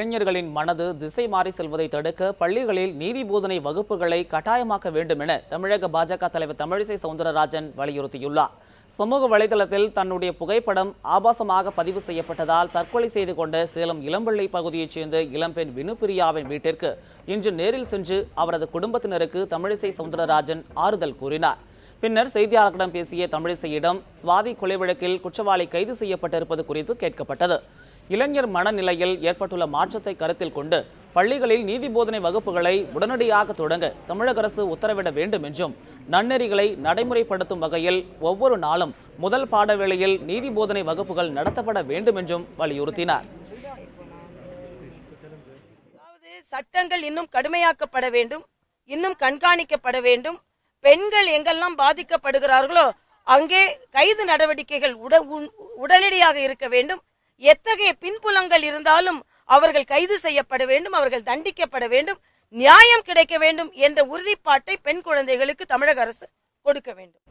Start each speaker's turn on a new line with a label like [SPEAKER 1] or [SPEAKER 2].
[SPEAKER 1] இளைஞர்களின் மனது திசை மாறி செல்வதை தடுக்க பள்ளிகளில் நீதி போதனை வகுப்புகளை கட்டாயமாக்க வேண்டும் என தமிழக பாஜக தலைவர் தமிழிசை சவுந்தரராஜன் வலியுறுத்தியுள்ளார். சமூக வலைதளத்தில் தன்னுடைய புகைப்படம் ஆபாசமாக பதிவு செய்யப்பட்டதால் தற்கொலை செய்து கொண்ட சேலம் இளம்பிள்ளை பகுதியைச் சேர்ந்த இளம்பெண் வினுப்பிரியாவின் வீட்டிற்கு இன்று நேரில் சென்று அவரது குடும்பத்தினருக்கு தமிழிசை சவுந்தரராஜன் ஆறுதல் கூறினார். பின்னர் செய்தியாளர்களிடம் பேசிய தமிழிசையிடம் சுவாதி கொலை வழக்கில் குற்றவாளி கைது செய்யப்பட்டிருப்பது குறித்து கேட்கப்பட்டது. இளைஞர் மனநிலையில் ஏற்பட்டுள்ள மாற்றத்தை கருத்தில் கொண்டு பள்ளிகளில் நீதி போதனை வகுப்புகளை உடனடியாக தொடங்க தமிழக அரசு உத்தரவிட வேண்டும் என்றும் நன்னெறிகளை நடைமுறைப்படுத்தும் வகையில் ஒவ்வொரு நாளும் முதல் பாடவேளையில் நீதி போதனை வகுப்புகள் நடத்தப்பட வேண்டும் என்றும் வலியுறுத்தினார்.
[SPEAKER 2] அதாவது சட்டங்கள் இன்னும் கடுமையாக்கப்பட வேண்டும் இன்னும் கண்காணிக்கப்பட வேண்டும். பெண்கள் எங்கெல்லாம் பாதிக்கப்படுகிறார்களோ அங்கே கைது நடவடிக்கைகள் உட உடனடியாக இருக்க வேண்டும். எத்தகைய பின்புலங்கள் இருந்தாலும் அவர்கள் கைது செய்யப்பட வேண்டும் அவர்கள் தண்டிக்கப்பட வேண்டும் நியாயம் கிடைக்க வேண்டும் என்ற உறுதிப்பாட்டை பெண் குழந்தைகளுக்கு தமிழக அரசு கொடுக்க வேண்டும்.